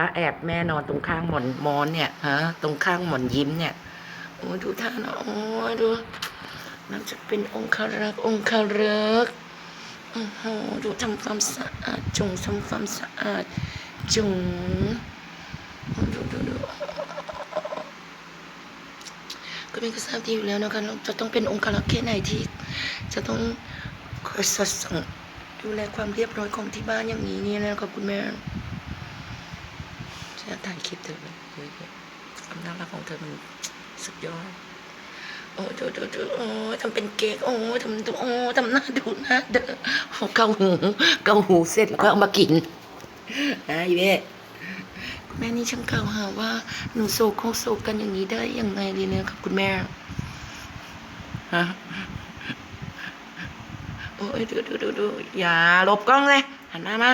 ว่าแอบแม่นอนตรงข้างหมอนมอนเนี่ยฮะตรงข้างหมอนยิ้มเนี่ยโอ้ดูท่านะโอ้ดูมันจะเป็นองคารักองคารักโอ้โหดูทำความสะอาดจงทำความสะอาดจงดูดูดูก็เป็นกระทราบดีอยู่แล้วนะคะจะต้องเป็นองคารักษ์แค่ไหนที่ จะต้องคอยสอดส่องดูแลความเรียบร้อยของที่บ้านอย่างนี้นี่นะครับคุณแม่ ฉันถ่ายคลิปเธอเลยเยอะๆความน่ารักของเธอมันสุดยอด โอ้ดูดูดูโอ้ทำเป็นเก๊กโอ้ทำดูโอ้ทำหน้าดูหน้าเด้อโอ้เกาหูเกาหูเสร็จแล้วก็เอามากินนะอีเบ้คุณแม่นี่ช่างกล่าวหาว่าหนูโศกโคกโศกกันอย่างนี้ได้ยังไงดีเนี่ยครับคุณแม่ฮะโอ้ยดูดูดูดูอย่าหลบกล้องเลยหันหน้ามา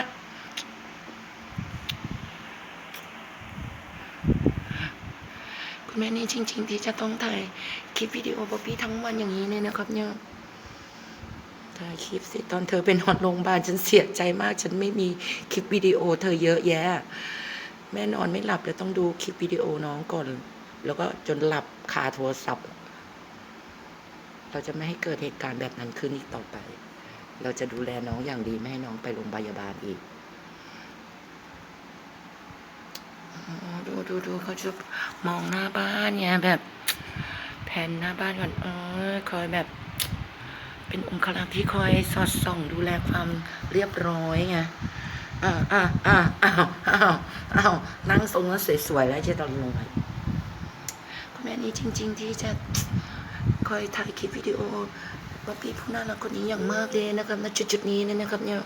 คุณแม่นี่จริง ๆ ที่จะต้องถ่ายคลิปวิดีโอบ๊อบบี้ทั้งวันอย่างนี้เนี่ยนะครับ เนี่ยถ่ายคลิปสิตอนเธอเป็นนอนโรงพยาบาลฉันเสียใจมาก ฉันไม่มีคลิปวิดีโอ เธอเยอะแยะ แม่นอนไม่หลับเลยต้องดูคลิปวิดีโอน้องก่อน แล้วก็จนหลับคาโทรศัพท์ เราจะไม่ให้เกิดเหตุการณ์แบบนั้นขึ้นอีกต่อไป เราจะดูแลน้องอย่างดีไม่ให้น้องไปโรงพยาบาลอีก อ๋อ ดูดูเขาจะมองหน้าบ้านเนี่ยแบบแผนหน้าบ้านก่อนเออคอยแบบ เป็นองค์ครักษ์ที่คอยสอดส่องดูแลความเรียบร้อยไงอ่าอ่าอ่าอ้าวอ้าวอ้าวนั่งทรงนั้นสวยๆแล้วจะตอนลงไปคุณแม่นี่จริง ๆ ที่จะคอยถ่ายคลิปวิดีโอว่าพี่ผู้น่ารักคนนี้อย่างมากเลยนะครับณจุดๆนี้เนี่ยนะครับเนี่ย